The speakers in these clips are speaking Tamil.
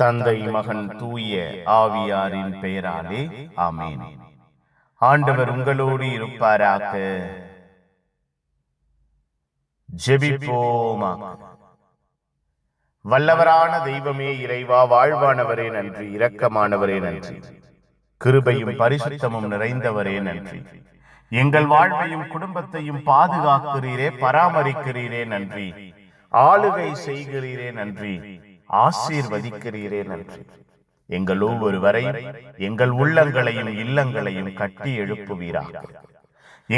தந்தை மகன் தூய ஆவியாரின் பெயராலே ஆமேன். ஆண்டவர் உங்களோடு இருப்பாராக. ஜெபிப்போமாக வல்லவரான தெய்வமே இறைவா வாழ்வானவரே நன்றி இரக்கமானவரே நன்றி. கிருபையும் பரிசுத்தமும் நிறைந்தவரே நன்றி. எங்கள் வாழ்வையும் குடும்பத்தையும் பாதுகாக்கிறீரே பராமரிக்கிறீரே நன்றி. ஆளுகை செய்கிறீரே நன்றி. ஆசீர்வதிக்கிறீரே நன்றி. எங்கள் ஒவ்வொருவரை எங்கள் உள்ளங்களையும் இல்லங்களையும் கட்டி எழுப்புவீராக.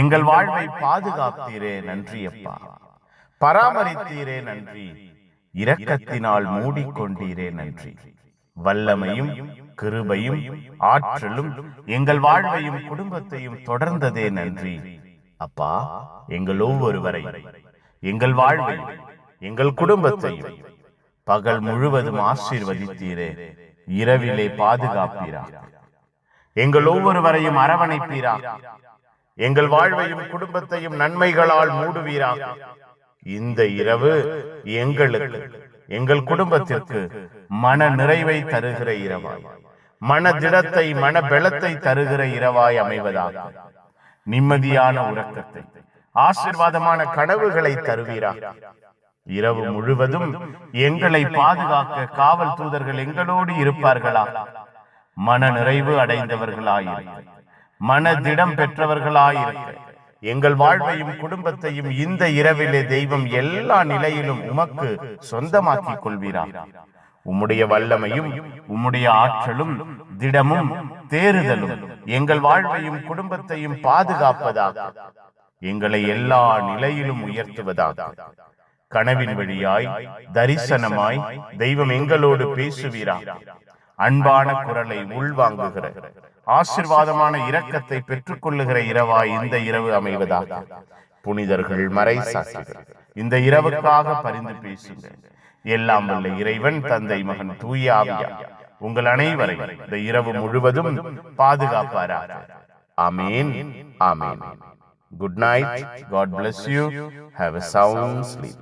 எங்கள் வாழ்வை பாதுகாத்தீரே நன்றி அப்பா பராமரித்தீரே நன்றி. இரக்கத்தினால் மூடிக்கொண்டீரே நன்றி. வல்லமையும் கிருபையும் ஆற்றலும் எங்கள் வாழ்வையும் குடும்பத்தையும் தொடர்ந்ததே நன்றி. அப்பா எங்கள் ஒவ்வொருவரை எங்கள் வாழ்வையும் எங்கள் குடும்பத்தையும் பகல் முழுவதும் ஆசீர்வதித்தீரே. இரவிலே பாதுகாப்பீரா. எங்கள் ஒவ்வொருவரையும் அரவணைப்பீரா. எங்கள் வாழ்வையும் குடும்பத்தையும் நன்மைகளால் மூடுவீரா. இந்த இரவு எங்களுக்கு எங்கள் குடும்பத்திற்கு மன நிறைவை தருகிற இரவாய். மன திடத்தை மன பலத்தை தருகிற இரவாய் அமைவதாக. நிம்மதியான உறக்கத்தை ஆசிர்வாதமான கனவுகளை தருவீரா. இரவு முழுவதும் எங்களை பாதுகாக்க காவல் தூதர்கள் எங்களோடு இருப்பார்களா? மன நிறைவு அடைந்தவர்களாயிருக்க மன திடம் பெற்றவர்களாயிருக்க எங்கள் வாழ்வையும் குடும்பத்தையும் இந்த இரவிலே தெய்வம் எல்லா நிலையிலும் உமக்கு சொந்தமாக்கிக் கொள்வீரா? உம்முடைய வல்லமையும் உம்முடைய ஆற்றலும் திடமும் தேறுதலும் எங்கள் வாழ்வையும் குடும்பத்தையும் பாதுகாப்பதாக. எங்களை எல்லா நிலையிலும் உயர்த்துவதாக. கனவின் வழியாய் தரிசனமாய் தெய்வம் எங்களோடு பேசுவீரா? அன்பான குரலை உள்வாங்குகிற ஆசிர்வாதமான இரக்கத்தை பெற்றுக்கொள்ளுகிற இரவாய் இந்த இரவு அமைவதாக? புனிதர்கள் மறை சாட்சிகள் இந்த இரவுக்காக பரிந்து பேசுங்க எல்லாம் வல்ல இறைவன் தந்தை மகன் தூய ஆவியா உங்கள் அனைவரை இந்த இரவு முழுவதும் பாதுகாப்பாராக. ஆமேன் ஆமேன். Good night God bless you have a sound sleep.